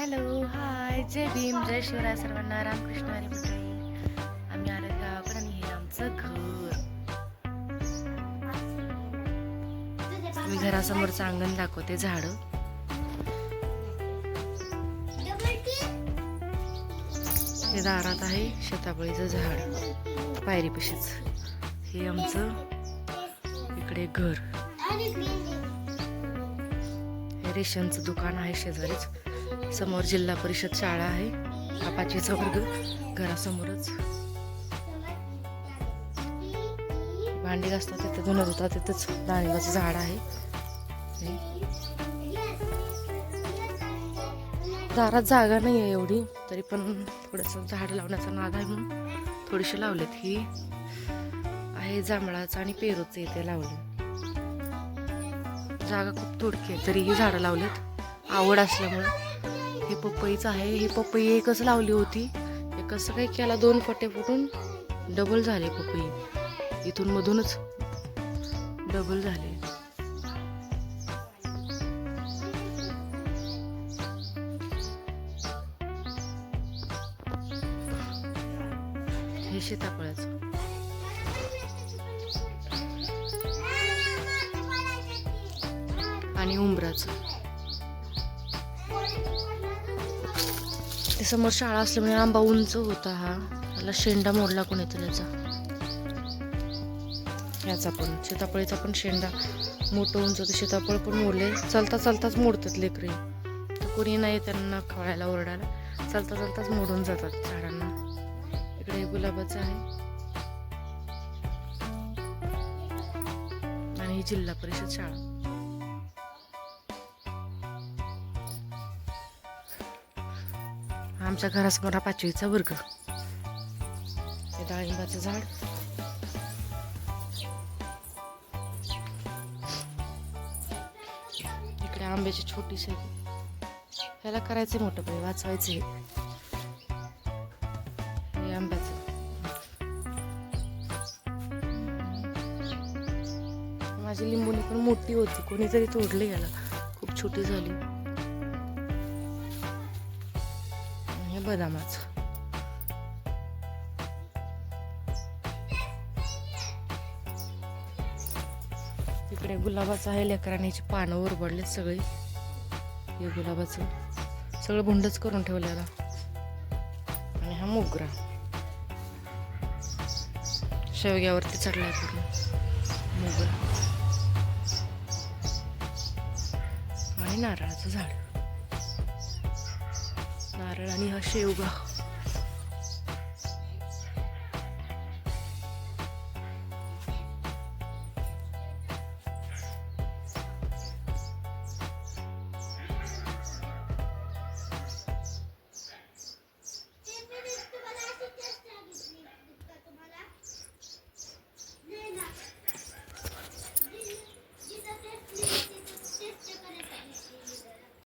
Hello hi जय भीम जय शिवराय सर्वांना रामकृष्ण हरी मंडळी. आम्ही आलो गावाकडे आणि हे आमचं घर. मी घरासमोरचं अंगण दाखवते झाड. हे दारात आहे शेताफळीचं झाड. पायरीपाशीच. हे आमचं इकडे घर. हे रेशनचं दुकान आहे शेजारीच. समोर जिल्हा परिषद शाळा आहे. हा पाचवीचा वर्ग घरासमोरच. भांडी घासतात तिथे धुणं धुतात तिथंच. डाळिंबाचं झाड आहे. दारात जागा नाही आहे एवढी तरी पण थोडंसं झाड लावण्याचा नाद आहे म्हणून थोडीशी लावलेत ही. आहे जांभळाचं आणि पेरूचं इथे लावलं. जागा खूप थोडकी आहे तरीही झाडं लावलेत. आवड असल्यामुळं. हे पपईचं आहे. ही पपई एकच लावली होती. हे कसं काही केला दोन फटे फुटून डबल झाले पपई. इथून मधूनच डबल झाले. हे सीताफळाचं. आणि उंबराचं. ते समोर शाळा असल्यामुळे आंबा उंच होता हा. त्याला शेंडा मोडला कोणीतरी त्याचा याचा पण. सीताफळीचा पण शेंडा. मोठं उंच होतं. सीताफळ पण मोडले चालता चालताच मोडतात लेकरे कोणी नाही त्यांना खवळायला ओरडायला चालता चालताच मोडून जातात झाडांना. इकडे गुलाबाचं आहे. आणि ही जिल्हा परिषद शाळा. आमच्या घरासमोर हा पाचवीचा वर्ग. हे डाळिंबाचं झाड. इकडे आंब्याची छोटीशी ह्याला करायचं मोठं पाहिजे वाचवायचं हे. हे आंब्याचं. माझी लिंबुनी पण मोठी होती. कोणीतरी तोडली याला. खूप छोटी झाली. हे बदामाचं. इकडे गुलाबाचं आहे लेकरांची पानं उरबडले सगळी. हे गुलाबाचं सगळं भुंडच करून ठेवलेला आणि हा मोगरा. शेवग्यावरती चढलाय पूर्ण मोगरा. आणि नारळाचं झाड. नारळ आणि हा शेवगा.